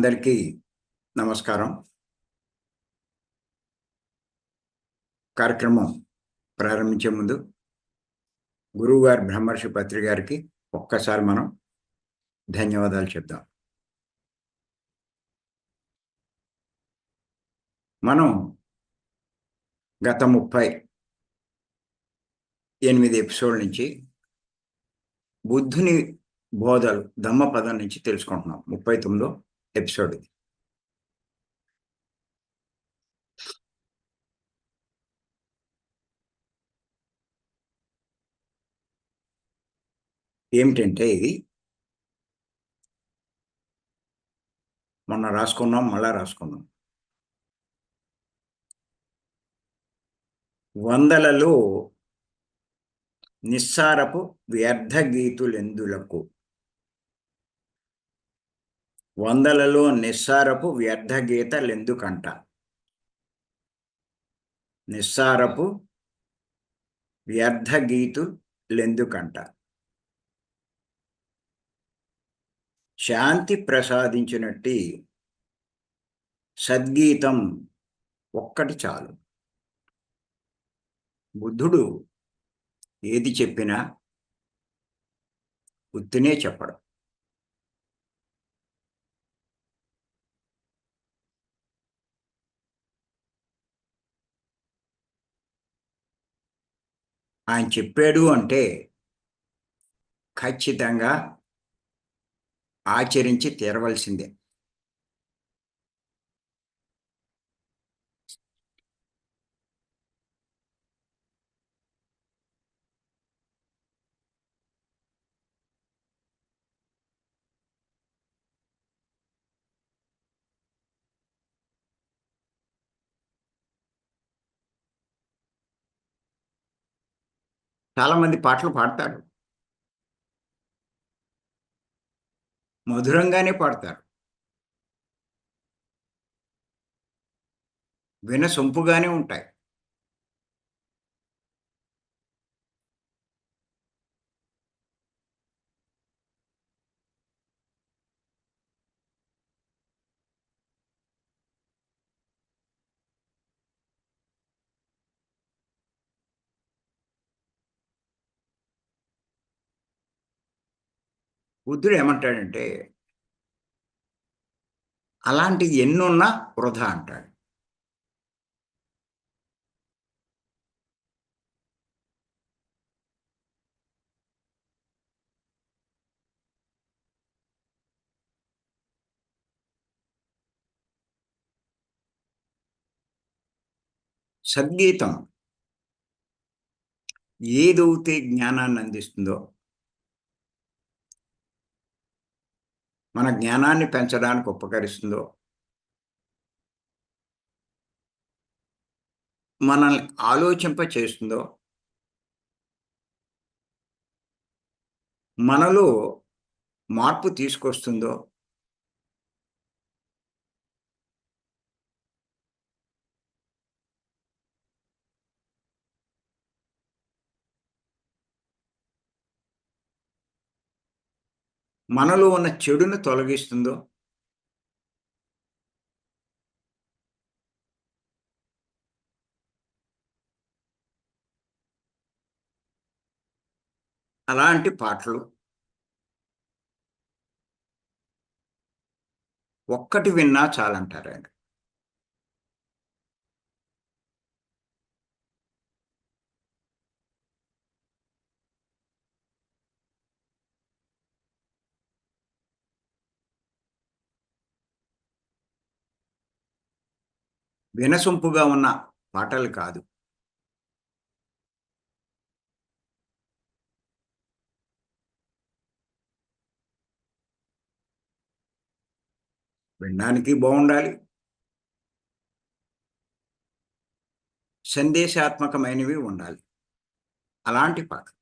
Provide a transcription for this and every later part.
అందరికీ నమస్కారం. కార్యక్రమం ప్రారంభించే ముందు గురువు గారు బ్రహ్మర్షి పత్రి గారికి ఒక్కసారి మనం ధన్యవాదాలు చెప్దాం. మనం గత ముప్పై ఎనిమిది ఎపిసోడ్ నుంచి బుద్ధుని బోధలు ధమ్మపదం నుంచి తెలుసుకుంటున్నాం. ముప్పై తొమ్మిదో ఎపిసోడ్ ఇది. ఏమిటంటే ఇది? మొన్న రాసుకున్నాం మళ్ళా రాసుకున్నాం వందలలో నిస్సారపు వ్యర్థ గీతులెందులకు వందలలో నిస్సారపు వ్యర్థ గీతలెందుకంట నిస్సారపు వ్యర్థ గీతులెందుకంట శాంతి ప్రసాదించినట్టి సద్గీతం ఒక్కటి చాలు. బుద్ధుడు ఏది చెప్పినా ఉత్తినే చెప్పడం. ఆయన చెప్పాడు అంటే ఖచ్చితంగా ఆచరించి తీరవలసిందే. చాలా మంది పాటలు పాడతారు. మధురంగానే పాడతారు. వినసొంపుగానే ఉంటాయి. బుద్ధుడు ఏమంటాడంటే అలాంటి ఎన్నున్నా వృధా అంటాడు. సద్గీతం ఏదైతే జ్ఞానాన్ని అందిస్తుందో మన జ్ఞానాన్ని పెంచడానికి ఉపకరిస్తుందో మనల్ని ఆలోచింప చేస్తుందో మనలో మార్పు తీసుకొస్తుందో మనలో ఉన్న చెడును తొలగిస్తుందో? అలాంటి పాటలు ఒక్కటి విన్నా చాలంటారండి. వినసొంపుగా ఉన్న పాటలు కాదు. వినడానికి బాగుండాలి. సందేశాత్మకమైనవి ఉండాలి. అలాంటి పాటలు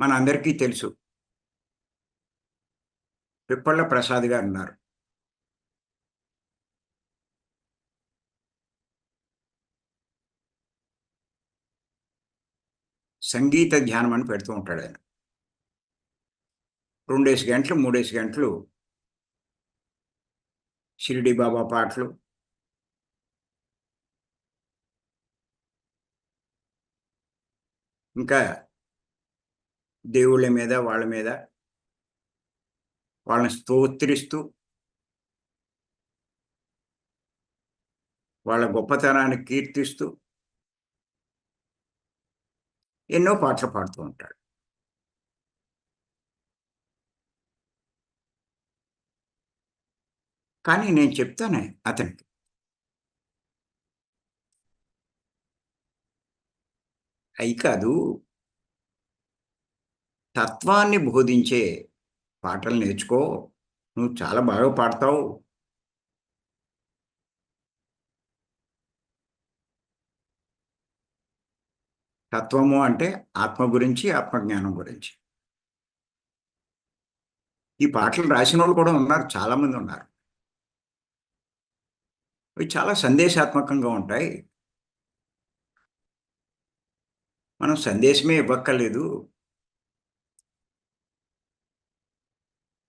మన అందరికీ తెలుసు. పిప్పళ్ళ ప్రసాద్ గారు ఉన్నారు. సంగీత ధ్యానం అని పెడుతూ ఉంటాడు ఆయన. రెండేసి గంటలు మూడేసి గంటలు షిరిడి బాబా పాటలు. ఇంకా దేవుళ్ళ మీద వాళ్ళ మీద వాళ్ళని స్తోత్రిస్తూ వాళ్ళ గొప్పతనాన్ని కీర్తిస్తూ ఎన్నో పాటలు పాడుతూ ఉంటాడు. కానీ నేను చెప్తానే అతనికి. అయి కాదు తత్వాన్ని బోధించే పాటలు నేర్చుకో. నువ్వు చాలా బాగా పాడతావు. తత్వము అంటే ఆత్మ గురించి ఆత్మజ్ఞానం గురించి. ఈ పాటలు రాసిన వాళ్ళు కూడా ఉన్నారు చాలామంది ఉన్నారు. అవి చాలా సందేశాత్మకంగా ఉంటాయి. మనం సందేశమే ఇవ్వక్కర్లేదు.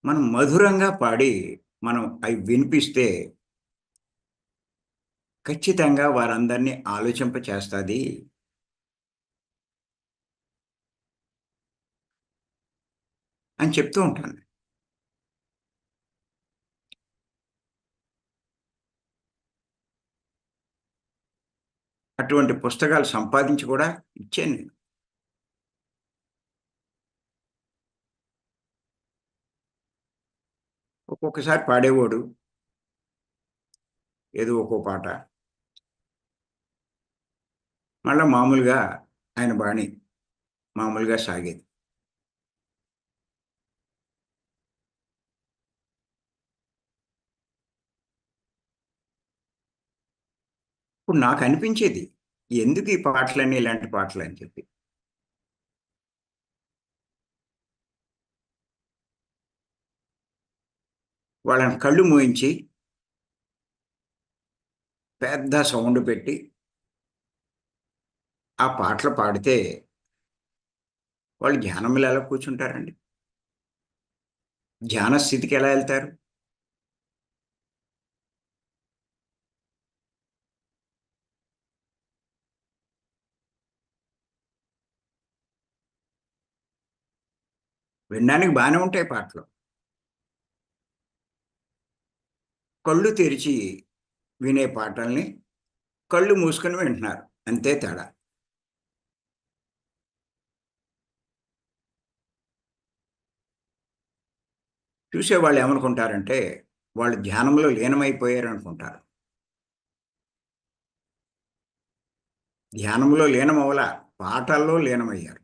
మనం మధురంగా పాడి మనం అవి వినిపిస్తే ఖచ్చితంగా వారందరినీ ఆలోచింప చేస్తుంది అని చెప్తూ ఉంటాను. అటువంటి పుస్తకాలు సంపాదించి కూడా ఇచ్చాను నేను ఒక్కొక్కసారి పాడేవాడు. ఏదో ఒక్కో పాట. మళ్ళా మామూలుగా ఆయన బాణి మామూలుగా సాగేది. ఇప్పుడు నాకు అనిపించేది ఎందుకు ఈ పాటలన్నీ ఇలాంటి పాటలు? అని చెప్పి. వాళ్ళని కళ్ళు మూయించి పెద్ద సౌండ్ పెట్టి ఆ పాటలు పాడితే వాళ్ళు ధ్యానంలో ఎలా కూర్చుంటారండి? ధ్యాన స్థితికి ఎలా వెళ్తారు? వినడానికి బాగానే ఉంటాయి పాటలు. కళ్ళు తెరిచి వినే పాటల్ని కళ్ళు మూసుకొని వింటున్నారు. అంతే తేడా. చూసేవాళ్ళు ఏమనుకుంటారంటే వాళ్ళు ధ్యానంలో లీనమైపోయారు అనుకుంటారు ధ్యానంలో లీనమవల పాటల్లో లీనమయ్యారు.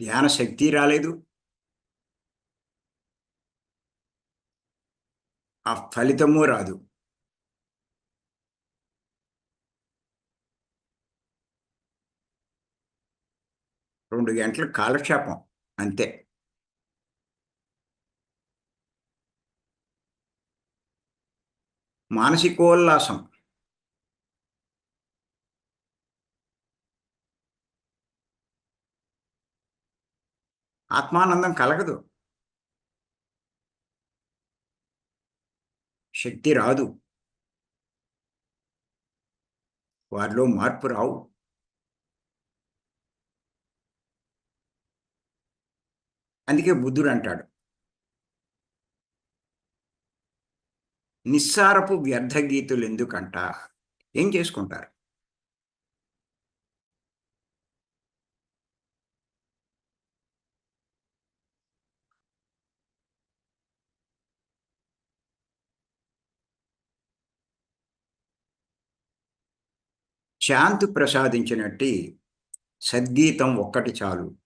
ధ్యాన శక్తి రాలేదు. ఆ ఫలితము రాదు. రెండు గంటల కాలక్షేపం అంతే. మానసికోల్లాసం. ఆత్మానందం కలగదు. శక్తి రాదు. వారిలో మార్పు రావు. అందుకే బుద్ధుడు అంటాడు. నిస్సారపు వ్యర్థ గీతులు ఎందుకంట? ఏం చేసుకుంటారు? శాంతి ప్రసాదించినట్టి సద్గీతం ఒక్కటి చాలు.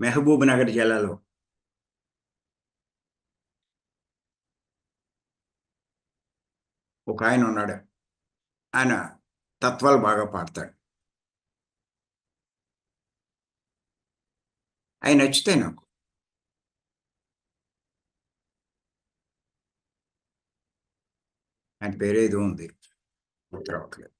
మెహబూబ్ నగర్ జిల్లాలో. ఒక ఆయన ఉన్నాడు. ఆయన తత్వాలు బాగా పాడతాడు. ఆయన నచ్చితే నాకు. ఆయన పేరేదో ఉంది. గుర్తురావట్లేదు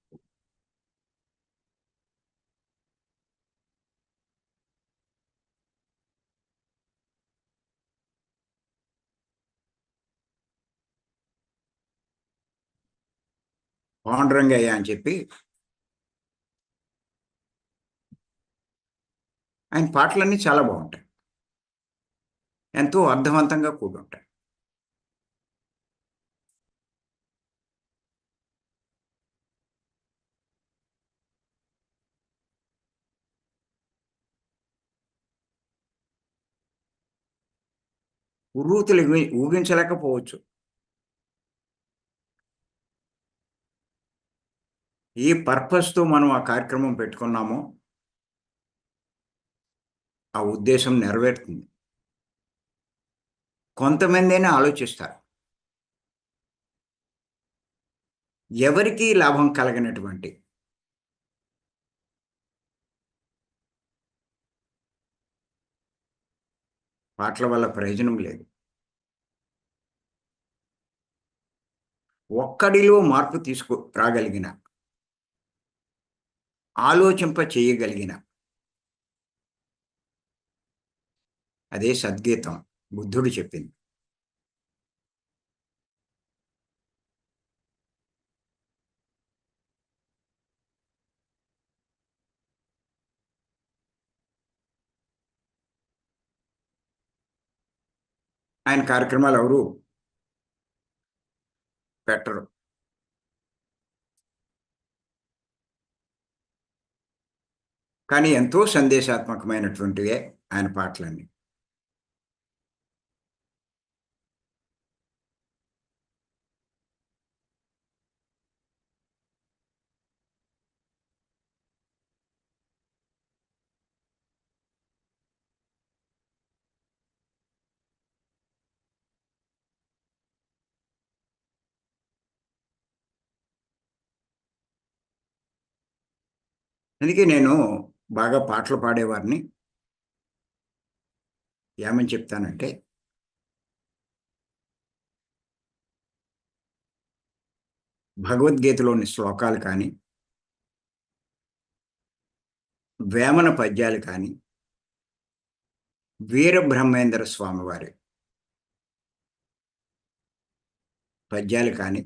పాండురంగయ్య అని చెప్పి ఆయన పాటలన్నీ చాలా బాగుంటాయి. ఎంతో అర్థవంతంగా కూడి ఉంటాయి ఉర్రూతులు ఊగించలేకపోవచ్చు. ఏ పర్పస్తో మనం ఆ కార్యక్రమం పెట్టుకున్నామో ఆ ఉద్దేశం నెరవేరుతుంది. కొంతమందైనా ఆలోచిస్తారు. ఎవరికీ లాభం కలగనటువంటి పాటల వల్ల ప్రయోజనం లేదు. ఒక్కడిలో మార్పు తీసుకు రాగలిగిన ఆలోచింప చేయగలిగిన అదే సద్గీతం. బుద్ధుడు చెప్పింది. ఆయన కార్యక్రమాలు ఎవరు? పెట్టరు. కానీ ఎంతో సందేశాత్మకమైనటువంటివే ఆయన పాటలన్నీ. అందుకే నేను బాగా పాటలు పాడేవారిని. ఏమని చెప్తానంటే భగవద్గీతలోని శ్లోకాలు కానీ వేమన పద్యాలు కానీ వీరబ్రహ్మేంద్ర స్వామివారి పద్యాలు కానీ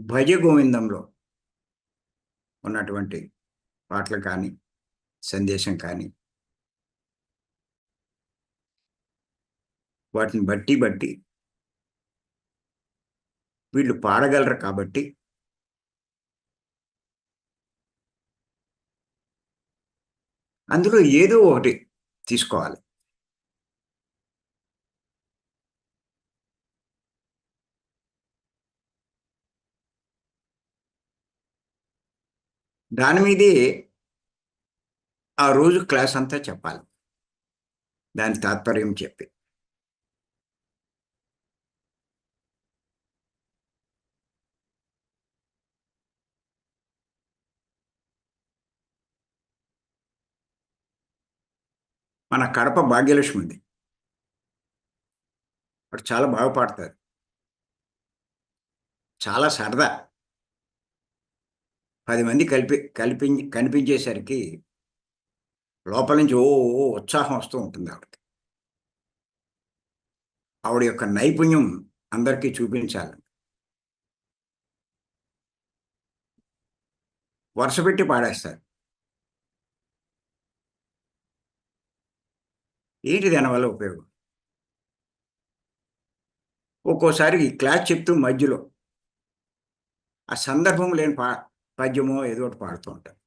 భజ గోవిందంలో ఉన్నటువంటి పాటలు కానీ సందేశం కానీ. వాటిని బట్టి బట్టి వీళ్ళు పాడగలరు కాబట్టి అందులో ఏదో ఒకటి తీసుకోవాలి. దాని మీదే ఆ రోజు క్లాస్ అంతా చెప్పాలి. దాని తాత్పర్యం చెప్పి. మన కడప భాగ్యలక్ష్మి ఉంది. వాడు చాలా బాగా పాడతారు. చాలా సరదా. పది మంది కలిపి కలిపి కనిపించేసరికి లోపల నుంచి ఓ ఓ ఉత్సాహం వస్తూ ఉంటుంది ఆవిడకి. ఆవిడ యొక్క నైపుణ్యం అందరికీ చూపించాలి. వరుస పెట్టి పాడేస్తారు. ఏంటి దానివల్ల ఉపయోగం? ఒక్కోసారి ఈ క్లాస్ చెప్తూ మధ్యలో ఆ సందర్భం లేని పా పద్యమో ఏదో ఒకటి పాడుతూ ఉంటారు.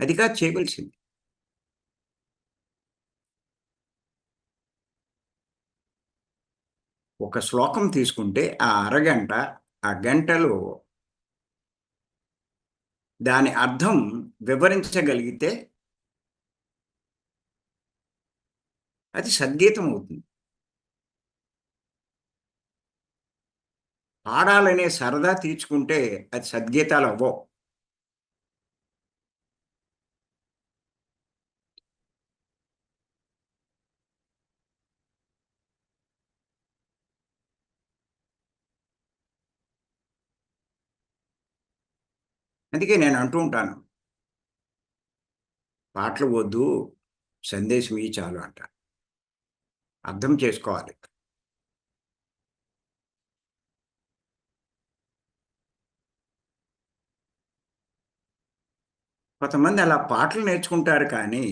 అది కాదు చేయవలసింది. ఒక శ్లోకం తీసుకుంటే ఆ అరగంట ఆ గంటలో దాని అర్థం వివరించగలిగితే అది సద్గీతం అవుతుంది. పాడాలనే సరదా తీర్చుకుంటే అది సద్గీతాలు అవ్వవు. అందుకే నేను అంటూ ఉంటాను. పాటలు వద్దు సందేశం ఇవి చాలు అంట. అర్థం చేసుకోవాలి. కొంతమంది అలా పాటలు నేర్చుకుంటారు కానీ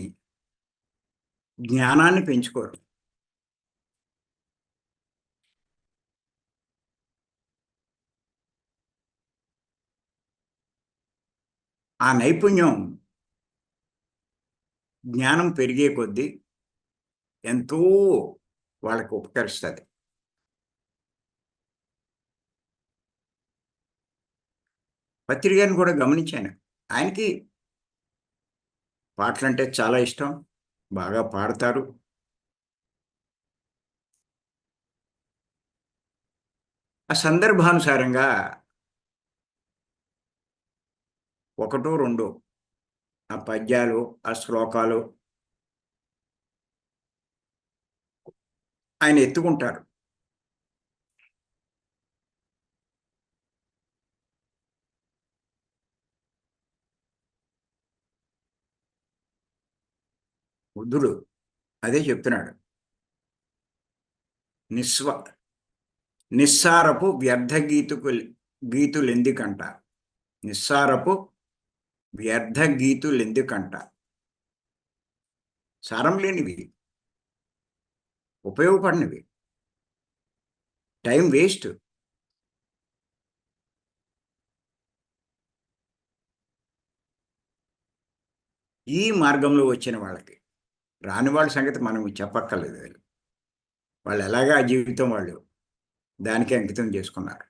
జ్ఞానాన్ని పెంచుకోరు. ఆ నైపుణ్యం జ్ఞానం పెరిగే కొద్దీ ఎంతో వాళ్ళకు ఉపకరిస్తుంది. పత్రికను కూడా గమనించాను. ఆయనకి పాటలు అంటే చాలా ఇష్టం. బాగా పాడతారు. ఆ సందర్భానుసారంగా ఒకటో రెండో ఆ పద్యాలు ఆ శ్లోకాలు ఆయన ఎత్తుకుంటారు బుద్ధుడు అదే చెప్తున్నాడు. నిస్వ నిస్సారపు వ్యర్థ గీతుకు గీతులు ఎందుకంట నిస్సారపు వ్యర్థ గీతులు ఎందుకంట? సారం లేనివి. ఉపయోగపడినవి. Time waste. ఈ మార్గంలో వచ్చిన వాళ్ళకి రాని వాళ్ళ సంగతి మనం చెప్పక్కర్లేదు వాళ్ళు. ఎలాగా జీవితం వాళ్ళు దానికి అంకితం చేసుకున్నారు.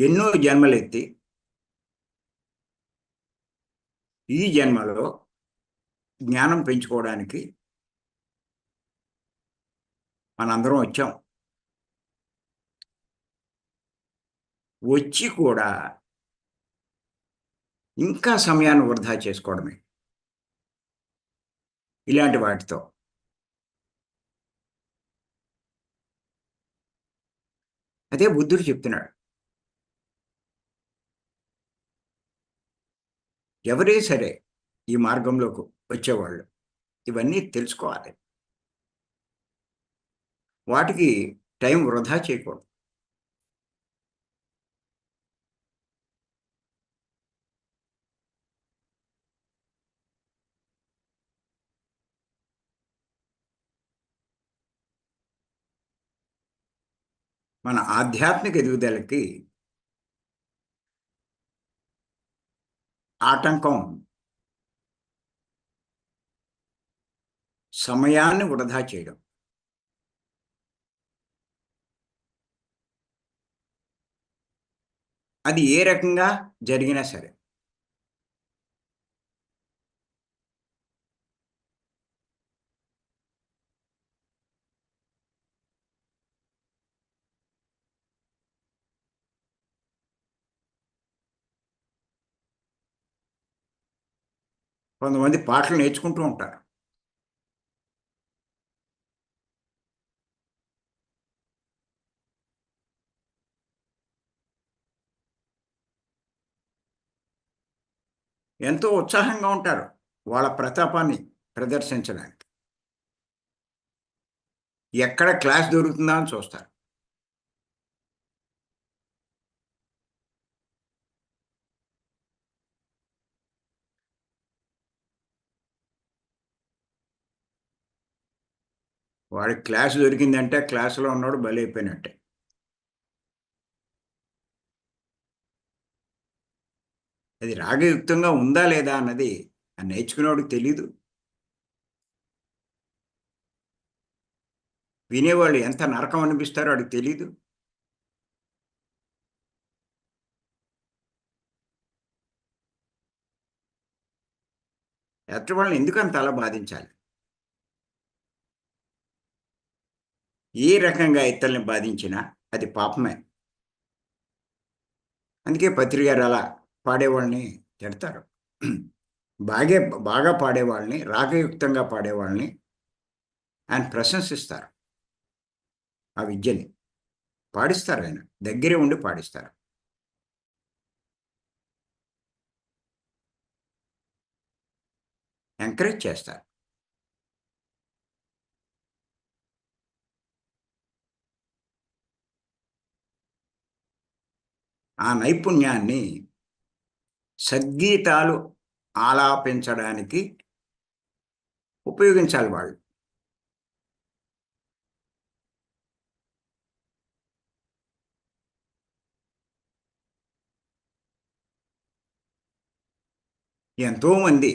ఎన్నో జన్మలెత్తి ఈ జన్మలో జ్ఞానం పెంచుకోవడానికి మనందరం వచ్చాం. వచ్చి కూడా ఇంకా సమయాన్ని వృధా చేసుకోవడమే. ఇలాంటి వాటితో. అదే బుద్ధుడు చెప్తున్నాడు. ఎవరే సరే ఈ మార్గంలోకి వచ్చేవాళ్ళు. ఇవన్నీ తెలుసుకోవాలి. వాటికి టైం వృధా చేయకూడదు. మన ఆధ్యాత్మిక ఎదుగుదలకి ఆటంకం. సమయాన్ని వృధా చేయడం. అది ఏ రకంగా జరిగినా సరే. కొంతమంది పాటలు నేర్చుకుంటూ ఉంటారు. ఎంతో ఉత్సాహంగా ఉంటారు వాళ్ళ ప్రతాపాన్ని ప్రదర్శించడానికి. ఎక్కడ క్లాస్ దొరుకుతుందా అని చూస్తారు. వాడికి క్లాస్ దొరికిందంటే క్లాసులో ఉన్నాడు బలైపోయినట్టే. అది రాగయుక్తంగా ఉందా లేదా అన్నది ఆ నేర్చుకునేవాడికి తెలీదు. వినేవాళ్ళు ఎంత నరకం అనిపిస్తారో వాడికి తెలీదు. ఎత్తవాళ్ళని ఎందుకని తల బాధించాలి? ఏ రకంగా ఇతరుల్ని బాధించినా అది పాపమే. అందుకే పత్రికారు అలా పాడేవాళ్ళని తిడతారు. బాగే బాగా పాడేవాళ్ళని రాగయుక్తంగా పాడేవాళ్ళని ఆయన ప్రశంసిస్తారు. ఆ విద్యని పాడిస్తారు ఆయన దగ్గరే ఉండి పాడిస్తారు. ఎంకరేజ్ చేస్తారు. ఆ నైపుణ్యాన్ని సద్గీతాలు ఆలాపించడానికి ఉపయోగించాలి వాళ్ళు. ఎంతోమంది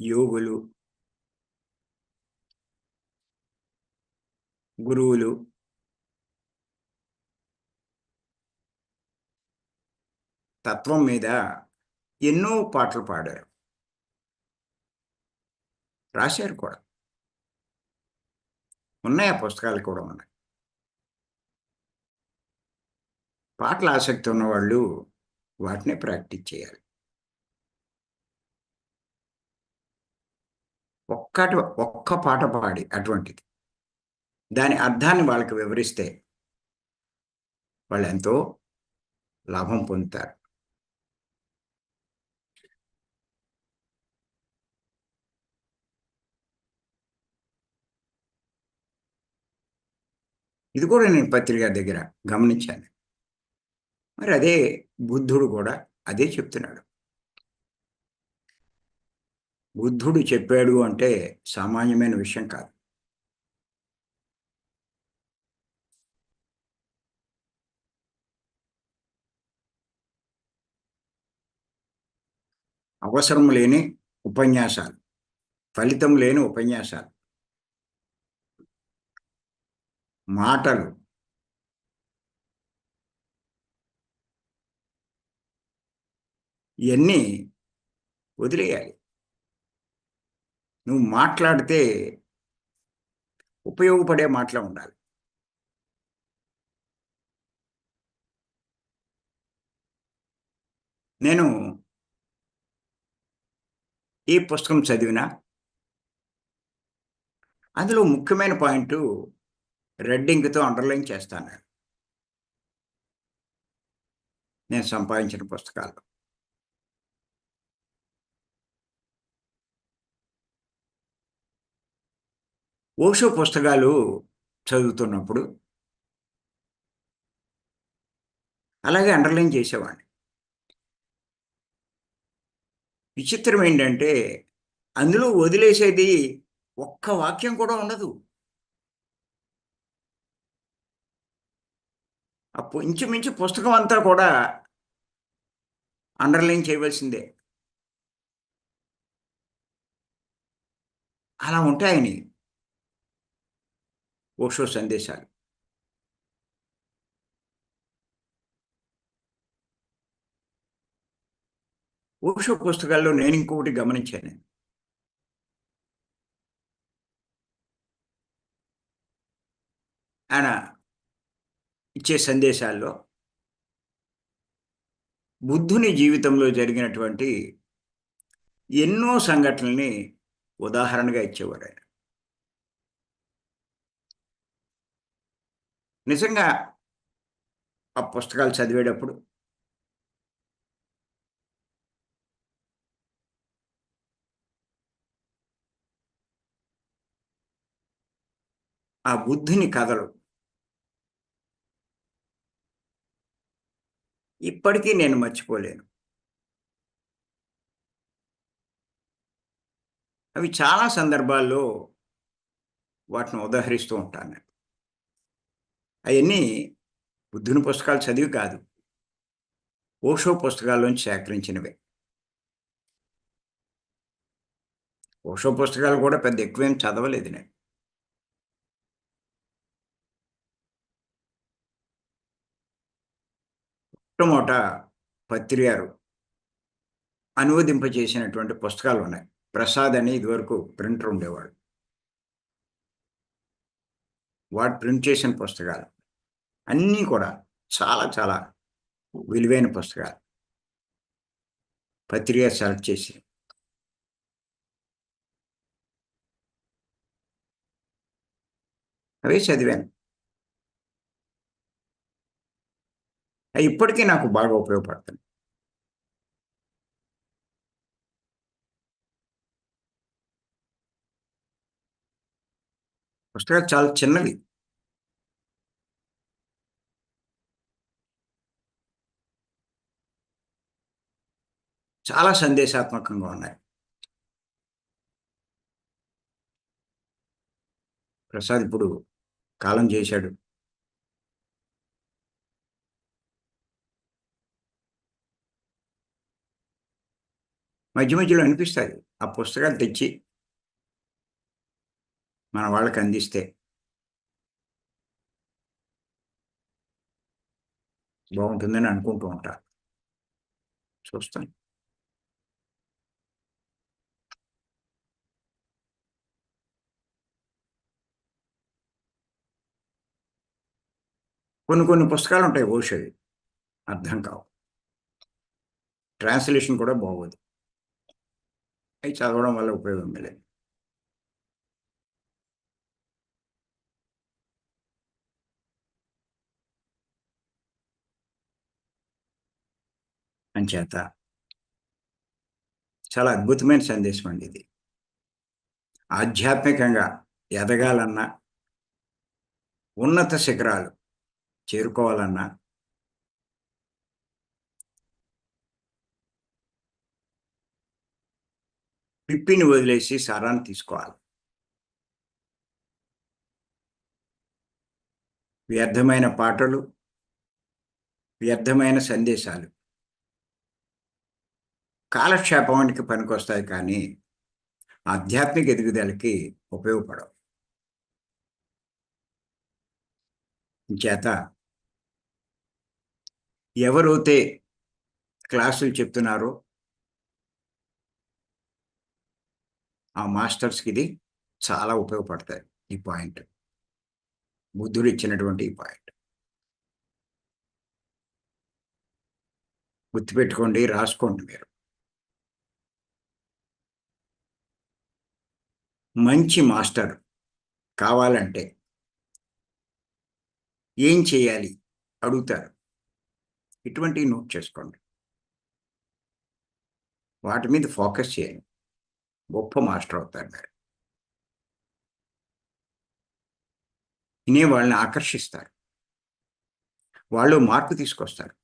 యోగులు గురువులు తత్వం మీద ఎన్నో పాటలు పాడారు. రాశారు కూడా. ఉన్నాయి ఆ పుస్తకాలు కూడా ఉన్నాయి పాటల ఆసక్తి ఉన్నవాళ్ళు వాటినే ప్రాక్టీస్ చేయాలి. ఒక్కటి ఒక్క పాట పాడి అటువంటిది. దాని అర్థాన్ని వాళ్ళకి వివరిస్తే వాళ్ళు ఎంతో లాభం పొందుతారు. ఇది కూడా నేను పత్రిక దగ్గర గమనించాను. మరి అదే బుద్ధుడు కూడా అదే చెప్తున్నాడు. బుద్ధుడు చెప్పాడు అంటే సామాన్యమైన విషయం కాదు. అవసరం లేని ఉపన్యాసాలు ఫలితం లేని ఉపన్యాసాలు. మాటలు. ఇవన్నీ వదిలేయాలి. నువ్వు మాట్లాడితే ఉపయోగపడే మాటలు ఉండాలి. నేను ఈ పుస్తకం చదివినా అందులో ముఖ్యమైన పాయింట్ రెడ్డింగ్తో అండర్లైన్ చేస్తాను. నేను సంపాదించిన పుస్తకాలు. ఓషో పుస్తకాలు చదువుతున్నప్పుడు అలాగే అండర్లైన్ చేసేవాడిని. విచిత్రం ఏంటంటే అందులో వదిలేసేది ఒక్క వాక్యం కూడా ఉండదు. అప్పుడు ఇంచుమించు పుస్తకం అంతా కూడా అండర్లైన్ చేయవలసిందే. అలా ఉంటాయని ఓషో సందేశాలు. ఓషో పుస్తకాల్లో నేను ఇంకొకటి గమనించాను. ఆయన ఇచ్చే సందేశాల్లో బుద్ధుని జీవితంలో జరిగినటువంటి ఎన్నో సంఘటనల్ని ఉదాహరణగా ఇచ్చేవారు ఆయన. నిజంగా ఆ పుస్తకాలు చదివేటప్పుడు ఆ బుద్ధిని కథలు ఇప్పటికీ నేను మర్చిపోలేను. అవి చాలా సందర్భాల్లో వాటిని ఉదహరిస్తూ ఉంటాను అవన్నీ బుద్ధుని పుస్తకాలు చదివి కాదు. ఓషో పుస్తకాల్లోంచి సేకరించినవే. ఓషో పుస్తకాలు కూడా పెద్ద ఎక్కువేం చదవలేదు నేను. మొట్టమొదట పత్రియారు అనువదింపచేసినటువంటి పుస్తకాలు ఉన్నాయి. ప్రసాద్ అని ఇదివరకు ప్రింటర్ ఉండేవాడు. వాడు ప్రింట్ చేసిన పుస్తకాలు. అన్నీ కూడా చాలా చాలా విలువైన పుస్తకాలు. పత్రిక సెలెక్ట్ చేసి అవే చదివాను. అవి ఇప్పటికీ నాకు బాగా ఉపయోగపడుతుంది. పుస్తకాలు చాలా చిన్నవి. చాలా సందేశాత్మకంగా ఉన్నాయి. ప్రసాద్ ఇప్పుడు కాలం చేశాడు. మధ్య మధ్యలో అనిపిస్తుంది. ఆ పుస్తకాలు తెచ్చి మన వాళ్ళకి అందిస్తే. బాగుంటుందని అనుకుంటూ ఉంటా. చూస్తాను కొన్ని కొన్ని పుస్తకాలు ఉంటాయి ఓషవి అర్థం కావు. ట్రాన్స్లేషన్ కూడా బాగోదు. అవి చదవడం వల్ల ఉపయోగం లేదు. అంచేత చాలా అద్భుతమైన సందేశం అండి ఇది. ఆధ్యాత్మికంగా ఎదగాలన్నా ఉన్నత శిఖరాలు చేరుకోవాలన్నా పిప్పిని వదిలేసి సారాన్ని తీసుకోవాలి. వ్యర్థమైన పాటలు వ్యర్థమైన సందేశాలు. కాలక్షేపానికి పనికొస్తాయి కానీ ఆధ్యాత్మిక ఎదుగుదలకి ఉపయోగపడవు. చేత ఎవరైతే క్లాసులు చెప్తున్నారో ఆ మాస్టర్స్కి ఇది చాలా ఉపయోగపడతాయి ఈ పాయింట్. బుద్ధుడు ఇచ్చినటువంటి ఈ పాయింట్. గుర్తుపెట్టుకోండి రాసుకోండి మీరు. మంచి మాస్టర్ కావాలంటే ఏం చేయాలి? అడుగుతారు. ఇటువంటివి నోట్ చేసుకోండి. వాటి మీద ఫోకస్ చేయండి. గొప్ప మాస్టర్ అవుతారు మీరు. వినే వాళ్ళని ఆకర్షిస్తారు. వాళ్ళు మార్పు తీసుకొస్తారు.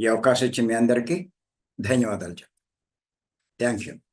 ఈ అవకాశం ఇచ్చింది మీ అందరికీ ధన్యవాదాలు Thank you.